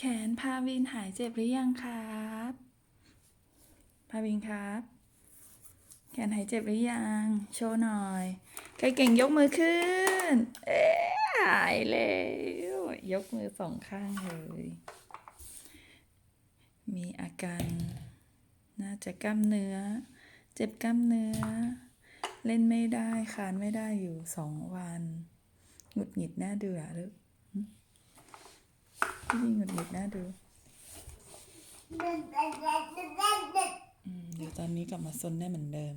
แขนพาวินหายเจ็บหรือยังครับ พาวินครับ แขนหายเจ็บหรือยัง โชว์หน่อย ใครเก่งยกมือขึ้น เอ๊ะหายแล้ว ยกมือสองข้างเลย มีอาการน่าจะกล้ามเนื้อ เจ็บกล้ามเนื้อ เล่นไม่ได้คานไม่ได้อยู่สองวัน หงุดหงิดหน้าดูอะลูก หึพี่ดีหงุดหงิดหน้าดูเดี๋ยวตอนนี้กลับมาซนได้เหมือนเดิม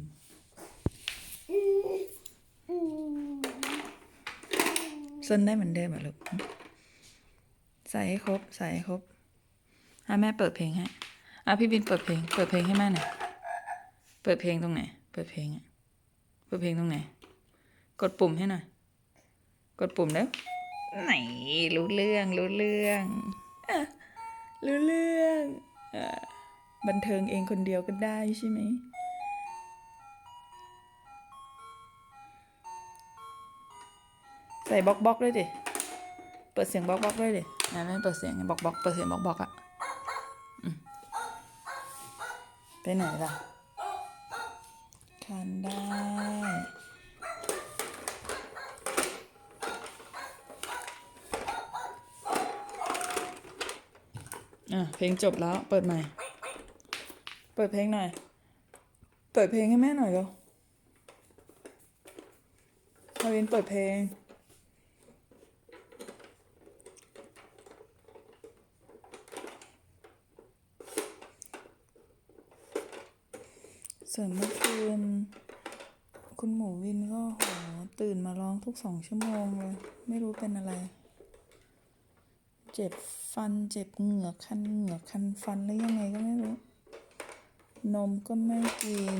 ซนได้เหมือนเดิมอะลูก ใส่ให้ครบ ใส่ให้ครบอะแม่เปิดเพลงให้อะพี่บินเปิดเพลง เปิดเพลงให้แม่หน่อย เปิดเพลงตรงไหน เปิดเพลงอะ เปิดเพลงตรงไหน กดปุ่มให้หน่อย กดปุ่มแล้ว ไหนรู้เรื่องรู้เรื่องอรู้เรื่องอบันเทิงเองคนเดียวก็ได้ใช่ไหมใส่บล็อกบล็อกด้วยดิ เปิดเสียงบล็อกบล็อกด้วยดินะไม่เปิดเสียงบล็อกบล็อกเปิดเสียงบล็อกบล็อกอะไปไหนล่ะคันได้ อะเพลงจบแล้วเปิดใหม่ เปิดเพลงหน่อย เปิดเพลงให้แม่หน่อยเร็วมาวินเปิดเพลง ส่วนเมื่อคืนคุณหมูวินก็โหตื่นมาร้องทุกสองชั่วโมงเลย ไม่รู้เป็นอะไร เจ็บฟันเจ็บเหงือกคันเหงือกคันฟันหรือยังไงก็ไม่รู้ นมก็ไม่กิน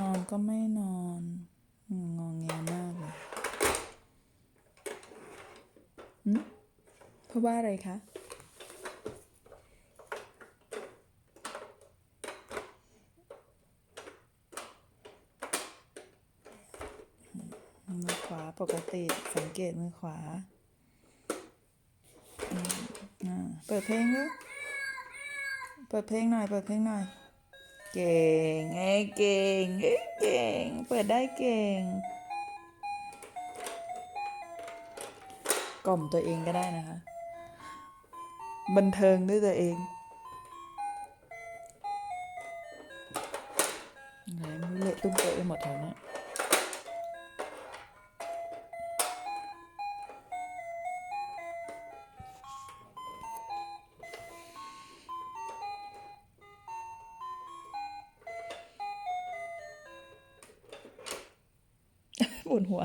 นอนก็ไม่นอนงองแงมากเลยเพราะว่าอะไรคะมือขวาปกติสังเกตมือขวาอืมอ่า เปิดเพลงด้วยเปิดเพลงหน่อย เปิดเพลงหน่อย เก่งไอ้เก่งไอ้เก่ง เปิดได้เก่ง กล่อมตัวเองก็ได้นะคะ บันเทิงด้วยตัวเองไหนไม่รู้เละตุ้มเตะไปหมดแถวเนี้ ยปวดหัว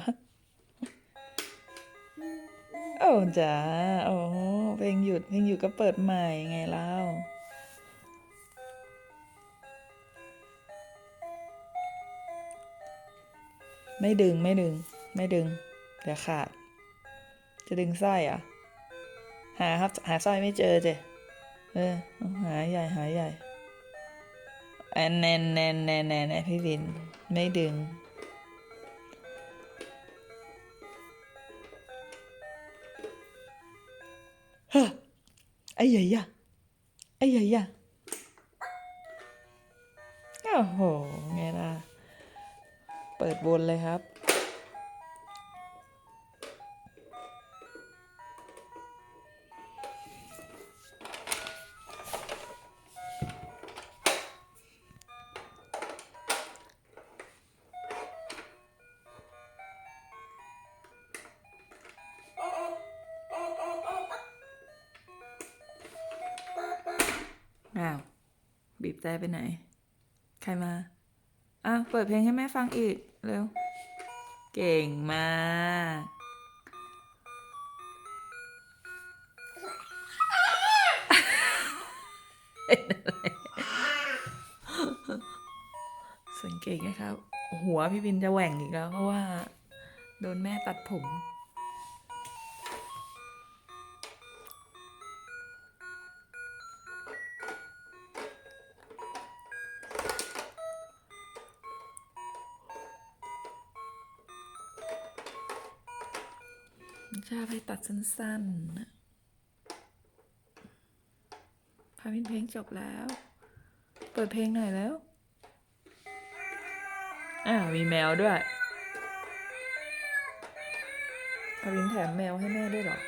โอ้จ้าโอ้เพลงหยุดเพลงหยุดก็เปิดใหม่ไงเล่าไม่ดึงไม่ดึง ไม่ดึง เดี๋ยวขาด จะดึงสร้อยอะ หาครับหาสร้อยไม่เจอเจเออ หาใหญ่หาใหญ่แอนแนนแนนแนนแนนแนนพี่วิน ไม่ดึง ฮะไอ้ใหญ่ยะไอ้ใหญ่ยะโอ้โห ไงล่ะ เปิดวนเลยครับ อ้าว บีบแต่ไปไหน ใครมา อ้าวเปิดเพลงให้แม่ฟังอีก เร็ว เก่งมากสังเกตนะครับ หัวพี่บินจะแหว่งอีกแล้ว เพราะว่า โดนแม่ตัดผม ชอบให้ตัดสั้นๆนะวินเพลงจบแล้ว เปิดเพลงหน่อยแล้ว อ่ามีแมวด้วยพาวินแถมแมวให้แม่ด้วยเหรอ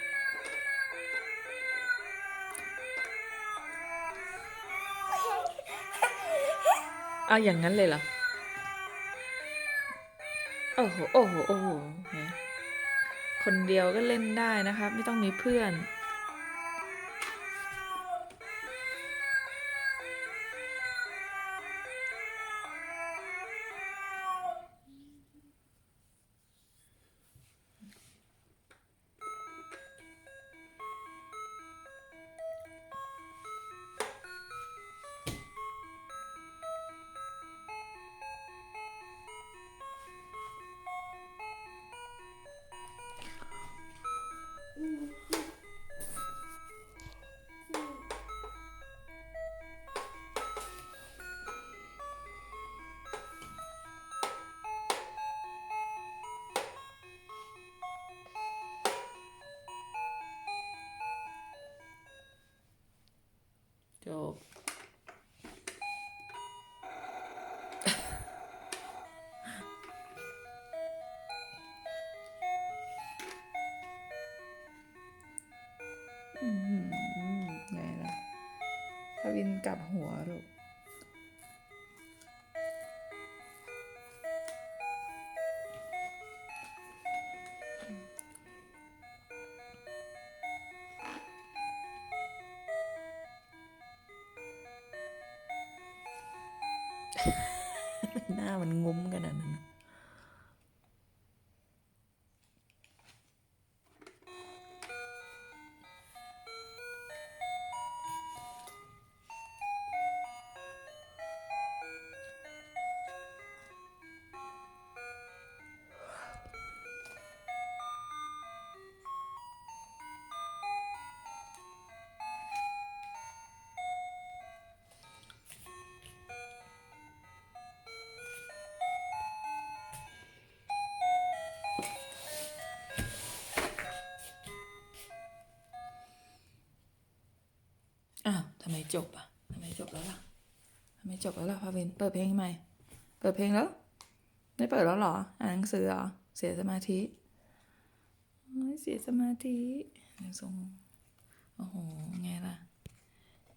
เอาอย่างนั้นเลยเหรอ โอ้โห โอ้โห โอ้โหแหม คนเดียวก็เล่นได้นะครับไม่ต้องมีเพื่อน หน้ามัน จบอะทำไมจบแล้วล่ะทำไมจบแล้วล่ะพาวินเปิดเพลงใหม่เปิดเพลงแล้ว ไม่เปิดแล้วหรอ อ่านหนังสือเหรอ เสียสมาธิเสียสมาธิเดี๋ยส่งโอ้โห ไงล่ะ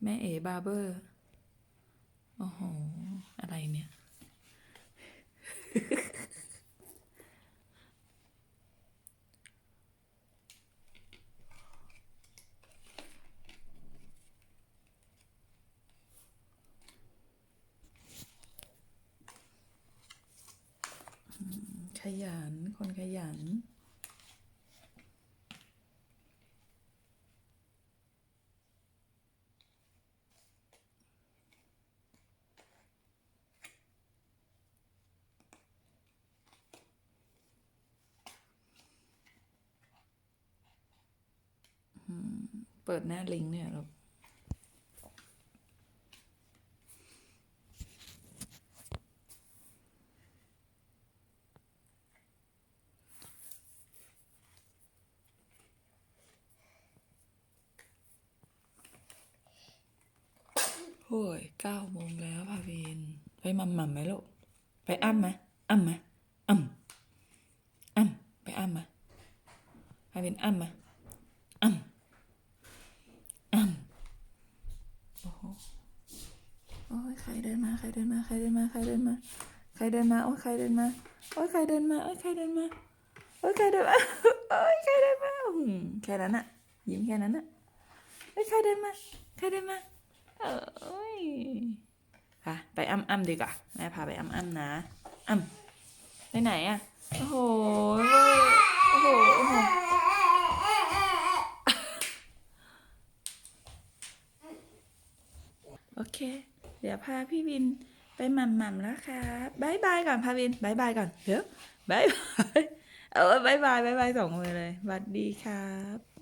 แม่เอ๋บาร์เบอร์ โอ้โห อะไรเนี่ย ข ยัน คนขยัน เปิดหน้าลิงก์เนี่ยลูกอ้ยเก้าโม งแล้วพาวิน ไปมัมมัมไหมลูก ไปอ้ำไหมอ้ำไหมอ้ำอ้ำไปอ้ำไหมพาวินอ้ำไหมอ้ำอ้ำโอ้โหโอ้ยใครเดินมา ใครเดินมา ใครเดินมา ใครเดินมา ใครเดินมา โอ้ยใครเดินมา โอ้ยใครเดินมา โอ้ยใครเดินมา โอ้ยใครเดินมา โอ้ยใครเดินมาอืมแค่นั้นอะยิ้มแค่นั้นอะโอ้ยใครเดินมา ใครเดินมา เอ้ย ไปไปอ้ำอ้ำดีกว่าแม่พาไปอ้ำอ้ำนะอ้ำไปไหนอะโอ้โหโอ้โหโอ้โหโอเค เดี๋ยวพาพี่วินไปหม่ำหม่ำแล้วครับบายบายก่อนพาวินบายบายก่อนเดี๋ยวบายบาย เออบายบายบายบายสองมือเลยสวัสดีครับ